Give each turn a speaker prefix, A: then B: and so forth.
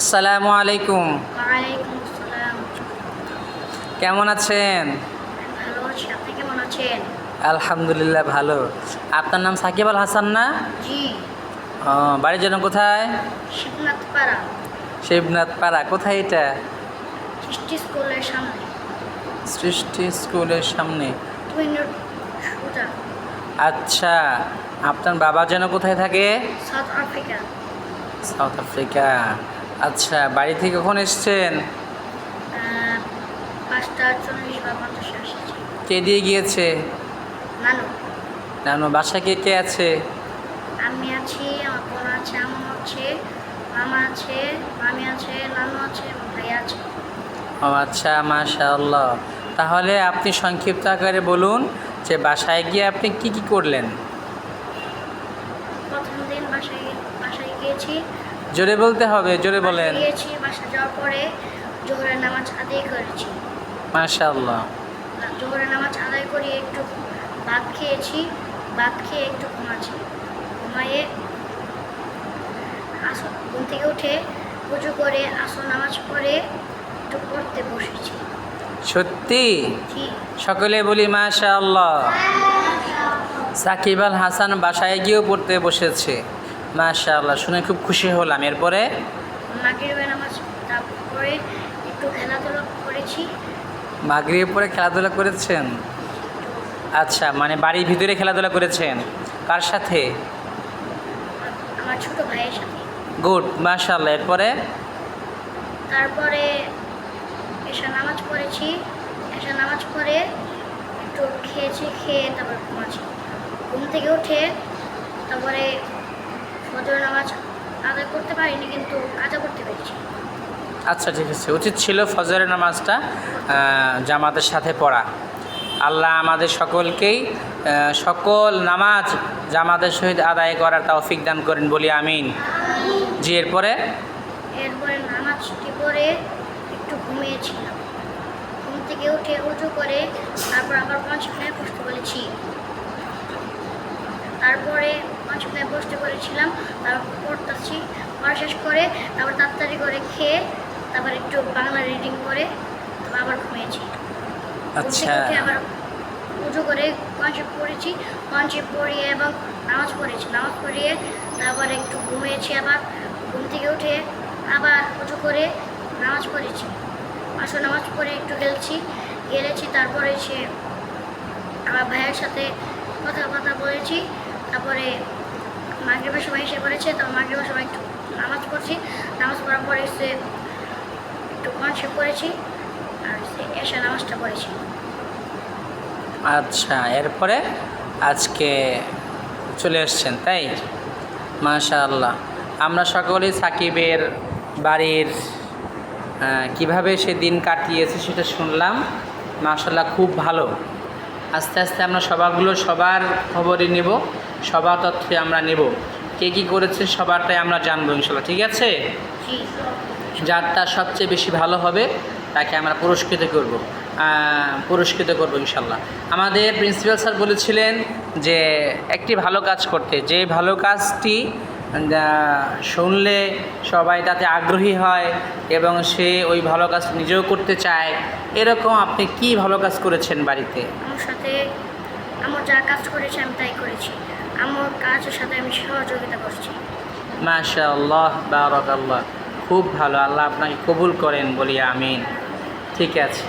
A: আসসালামু আলাইকুম। কেমন আছেন? আলহামদুলিল্লাহ ভালো। আপনার নাম সাকিব আল হাসান না? বাড়ির জন্য কোথায়?
B: শিবনাথ পাড়া
A: কোথায় এটা?
B: সৃষ্টি স্কুলের সামনে।
A: আচ্ছা আপনার বাবা যেন কোথায় থাকে?
B: South Africa.
A: South Africa. আচ্ছা বাড়ি থেকে কখন এসছেন? কে দিয়ে গিয়েছে?
B: নানু।
A: বাসায় কে কে আছে?
B: আমি আছি আমার বোন আছে আম্মু আছে মামা আছে মামি আছে নানু আছে ভাই আছে।
A: ও আচ্ছা মাশাআল্লাহ। তাহলে আপনি সংক্ষিপ্ত আকারে বলুন যে বাসায় গিয়ে আপনি কি কি করলেন?
B: প্রথম দিন বাসায় বাসায় গিয়েছি।
A: জোরে বলতে হবে জোরে বলেন।
B: গিয়েছি বাসায় যাওয়ার পরে জোহরের নামাজ আদায় করেছি।
A: মাশাআল্লাহ।
B: জোহরের নামাজ আদায় করে একটু ভাত খেয়েছি ভাত খেয়ে একটু ঘুমাচ্ছি। ঘুমাইয়ে আসর ঘুম থেকে উঠে পুজো করে আসর নামাজ পড়ে একটু পড়তে বসেছি।
A: সত্যি? সকলে বলি মাশাআল্লাহ। সাকিব আল হাসান বাসায় গিয়েও পড়তে বসেছে। মাশাআল্লাহ শুনে খুব খুশি হলাম। এরপরে?
B: মাগরিবের নামাজ তারপরে একটু খেলাধুলা করেছি।
A: মাগরিব পরে খেলাধুলা করেছেন? আচ্ছা মানে বাড়ির ভিতরে খেলাধুলা করেছেন? কার সাথে?
B: আমার ছোট ভাইয়ের সাথে।
A: গুড মাশাআল্লাহ। এরপরে?
B: তারপরে এসা নামাজ পড়েছি। এসা নামাজ পড়ে একটু খেয়েছি খেয়ে তারপর ঘুমাচ্ছি। ঘুম থেকে উঠে তারপরে ফজর নামাজ আদায় করতে পারিনি কিন্তু কাজা করতে পেরেছি।
A: আচ্ছা ঠিক আছে। উচিত ছিল ফজরের নামাজটা জামাতের সাথে পড়া। আল্লাহ আমাদের সকলকেই সকল নামাজ জামাতের সহিত আদায় করার তৌফিক দান করেন বলি আমিন। জি এরপরে?
B: এরপরে নামাজটি পড়ে একটু ঘুমিয়েছিলাম। ঘুম থেকে উঠে উঁচু করে তারপর আবার পাঁচ মিনিট বসতে বলেছি। তারপরে পাঁচ মিনিট বসতে করেছিলাম তারপর পড়তেছি পড়া শেষ করে তারপর তাড়াতাড়ি করে খেয়ে তারপর একটু বাংলা রিডিং করে তারপর আবার ঘুমিয়েছি।
A: আচ্ছা।
B: আবার পুজো করে পাঁচে পড়েছি। পাঁচে পড়িয়ে এবং নামাজ পড়েছি। নামাজ পড়িয়ে তারপর একটু ঘুমিয়েছি আবার। ঘুম থেকে উঠে আবার পুজো করে নামাজ পড়েছি। আসলে নামাজ পড়ে একটু গেলছি। গেলেছি তারপরে সে আমার ভাইয়ের সাথে কথা কথা বলেছি। তারপরে মাগরিবের সময় এসে পড়েছে, তো মাগরিবের সময় একটু নামাজ পড়ছি। নামাজ পড়ার পরে সে একটু পাঁচে পড়েছি, আর এসে নামাজটা পড়েছি।
A: আচ্ছা এরপরে আজকে চলে এসছেন, তাই? মাশাআল্লাহ। আমরা সকলেই সাকিবের বাড়ির কীভাবে সে দিন কাটিয়েছে সেটা শুনলাম। মাশাল্লাহ খুব ভালো। আস্তে আস্তে আমরা সবাগুলো সবার খবরই নেব। সবার তথ্যে আমরা নেব। কে কী করেছে সবারটাই আমরা জানব ইনশাল্লাহ ঠিক আছে?
B: জি।
A: যারটা সবচেয়ে বেশি ভালো হবে তাকে আমরা পুরস্কৃত করব পুরস্কৃত করব ইনশাল্লাহ। আমাদের প্রিন্সিপাল স্যার বলেছিলেন যে একটি ভালো কাজ করতে যে ভালো কাজটি শুনলে সবাই তাতে আগ্রহী হয় এবং সে ওই ভালো কাজ নিজেও করতে চায় এরকম আপনি কি ভালো কাজ করেছেন বাড়িতে?
B: আমার সাথে আমার যা কাজ করেছে আমি তাই করেছি। আমার কাজের সাথে আমি সহযোগিতা করছি।
A: মাশা আল্লাহ বারক আল্লাহ খুব ভালো, আল্লাহ আপনাকে কবুল করেন, বলি আমিন। ঠিক আছে।